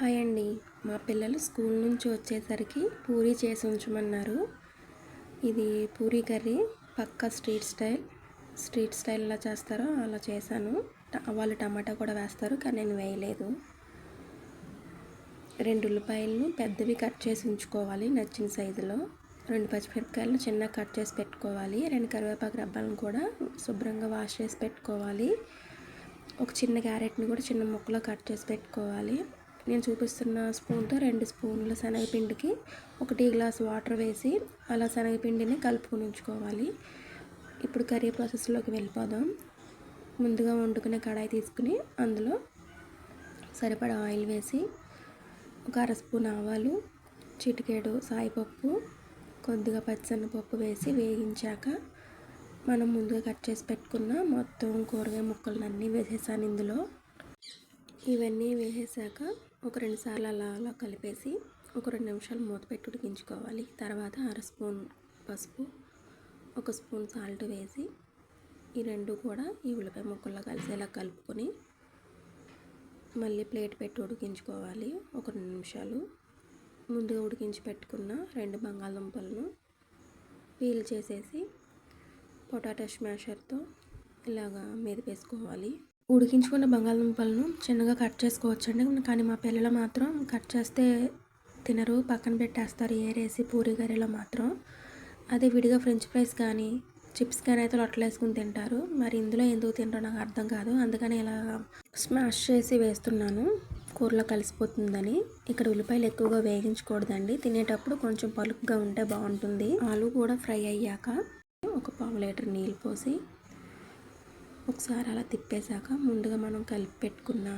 Hi అండి. మా పిల్లలు స్కూల్ నుంచి వచ్చేసరికి పూరీ చేసి ఉంచమన్నారు. ఇది పూరీ కర్రీ పక్కా స్ట్రీట్ స్టైల్. స్ట్రీట్ స్టైల్ ఎలా చేస్తారో అలా చేశాను. ట- వాళ్ళు టమాటా కూడా వేస్తారు కానీ నేను వేయలేదు. రెండు ఉల్లిపాయలను పెద్దవి కట్ చేసి ఉంచుకోవాలి నచ్చిన సైజులో. రెండు పచ్చిమిరపకాయలను చిన్నగా కట్ చేసి పెట్టుకోవాలి. రెండు కరివేపాకు రబ్బాలను కూడా శుభ్రంగా వాష్ చేసి పెట్టుకోవాలి. ఒక చిన్న క్యారెట్ని కూడా చిన్న ముక్కలో కట్ చేసి పెట్టుకోవాలి. నేను చూపిస్తున్న స్పూన్తో రెండు స్పూన్ల శనగపిండికి ఒక టీ గ్లాస్ వాటర్ వేసి అలా శనగపిండిని కలుపుకొని ఉంచుకోవాలి ఇప్పుడు కర్రీ ప్రాసెస్లోకి వెళ్ళిపోదాం. ముందుగా వండుకునే కడాయి తీసుకుని అందులో సరిపడా ఆయిల్ వేసి ఒక అర స్పూన్ ఆవాలు చిటికేడు సాయిపప్పు కొద్దిగా పచ్చనపప్పు వేసి వేగించాక మనం ముందుగా కట్ చేసి పెట్టుకున్న మొత్తం కూరగాయ ముక్కలన్నీ వేసేసాను ఇందులో. ఇవన్నీ వేసేసాక ఒక రెండు సార్లు అలా అలా కలిపేసి ఒక రెండు నిమిషాలు మూత పెట్టి ఉడికించుకోవాలి. తర్వాత అర స్పూన్ పసుపు ఒక స్పూన్ సాల్ట్ వేసి ఈ రెండు కూడా ఈ ఉల్లిపాయ ముక్కల్లో కలిసేలా కలుపుకొని మళ్ళీ ప్లేట్ పెట్టి ఉడికించుకోవాలి. ఒక రెండు నిమిషాలు. ముందుగా ఉడికించి పెట్టుకున్న రెండు బంగాళదుంపలను పీల్ చేసేసి పొటాటో స్మాషర్తో ఇలాగా వేసుకోవాలి. ఉడికించుకున్న బంగాళదుంపలను చిన్నగా కట్ చేసుకోవచ్చండి. కానీ మా పిల్లలు మాత్రం కట్ చేస్తే తినరు. పక్కన పెట్టేస్తారు ఏరేసి పూరి కర్రీలో మాత్రం. అదే విడిగా ఫ్రెంచ్ ఫ్రైస్ కానీ చిప్స్ కానీ అయితే లొట్టలు వేసుకుని తింటారు. మరి ఇందులో ఎందుకు తింటారో నాకు అర్థం కాదు. అందుకని ఇలా స్మాష్ చేసి వేస్తున్నాను. కూరలో కలిసిపోతుందని. ఇక్కడ ఉల్లిపాయలు ఎక్కువగా వేగించకూడదండి. తినేటప్పుడు కొంచెం పలుకుగా ఉంటే బాగుంటుంది. ఆలు కూడా ఫ్రై అయ్యాక ఒక పావు లీటర్ నీళ్ళు పోసి ఒకసారి అలా తిప్పేశాక ముందుగా మనం కలిపి పెట్టుకున్న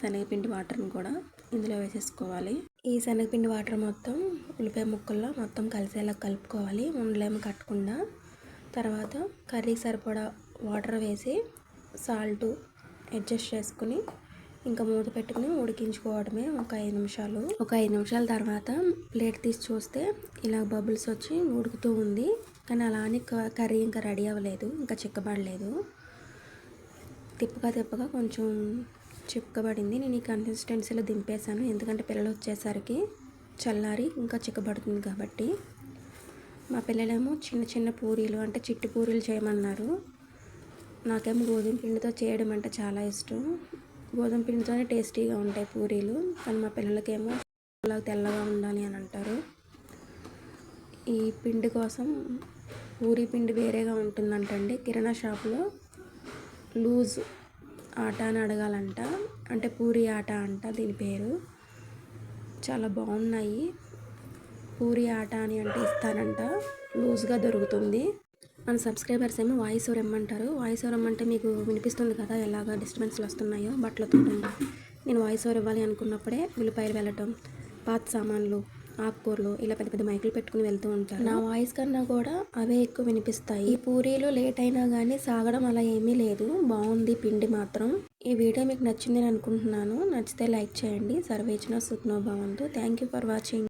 శనగపిండి వాటర్ని కూడా ఇందులో వేసేసుకోవాలి. ఈ శనగపిండి వాటర్ మొత్తం ఉల్లిపాయ ముక్కల్లో మొత్తం కలిసేలా కలుపుకోవాలి. ఉండలేము కట్టకుండా. తర్వాత కర్రీ సరిపడా వాటర్ వేసి సాల్ట్ అడ్జస్ట్ చేసుకుని ఇంకా మూత పెట్టుకుని ఉడికించుకోవడమే ఒక ఐదు నిమిషాలు. ఒక ఐదు నిమిషాల తర్వాత ప్లేట్ తీసి చూస్తే ఇలా బబుల్స్ వచ్చి ఉడుకుతూ ఉంది. కానీ అలా అని కర్రీ ఇంకా రెడీ అవ్వలేదు. ఇంకా చిక్కబడలేదు. తిప్పగా తిప్పగా కొంచెం చిక్కబడింది. నేను ఈ కన్సిస్టెన్సీలో దింపేశాను. ఎందుకంటే పిల్లలు వచ్చేసరికి చల్లారి ఇంకా చిక్కబడుతుంది కాబట్టి. మా పిల్లలేమో చిన్న చిన్న పూరీలు అంటే చిట్టి పూరీలు చేయమన్నారు. నాకేమో గోధుమ పిండితో చేయడం అంటే చాలా ఇష్టం. గోధుమ పిండితోనే టేస్టీగా ఉంటాయి పూరీలు. కానీ మా పిల్లలకేమో అలా తెల్లగా ఉండాలి అని అంటారు. ఈ పిండి కోసం పూరీ పిండి వేరేగా ఉంటుందంటండి. కిరాణా షాప్లో లూజ్ ఆట అని అడగాలంట. అంటే పూరి ఆట అంట దీని పేరు. చాలా బాగున్నాయి. పూరి ఆట అని అంటే ఇస్తానంట. లూజ్గా దొరుకుతుంది. మన సబ్స్క్రైబర్స్ ఏమో వాయిస్ ఓవర్ ఇమ్మంటారు వాయిస్ ఓవర్ ఇమ్మంటే మీకు వినిపిస్తుంది కదా ఎలాగ డిస్టర్బెన్స్లు వస్తున్నాయో బట్టలతో నేను వాయిస్ ఓవర్ ఇవ్వాలి అనుకున్నప్పుడే ఉల్లిపాయలు వెళ్ళటం పాత సామాన్లు ఆకుకూరలు ఇలా పెద్ద పెద్ద మైకులు పెట్టుకుని వెళ్తూ ఉంటారు. నా వాయిస్ కన్నా కూడా అవే ఎక్కువ వినిపిస్తాయి. ఈ పూరీలు లేట్ అయినా కానీ సాగడం అలా ఏమీ లేదు. బాగుంది పిండి మాత్రం. ఈ వీడియో మీకు నచ్చిందని అనుకుంటున్నాను. నచ్చితే లైక్ చేయండి. సర్వేచన సుఖ్నో భవంతు థ్యాంక్ యూ ఫర్ వాచింగ్.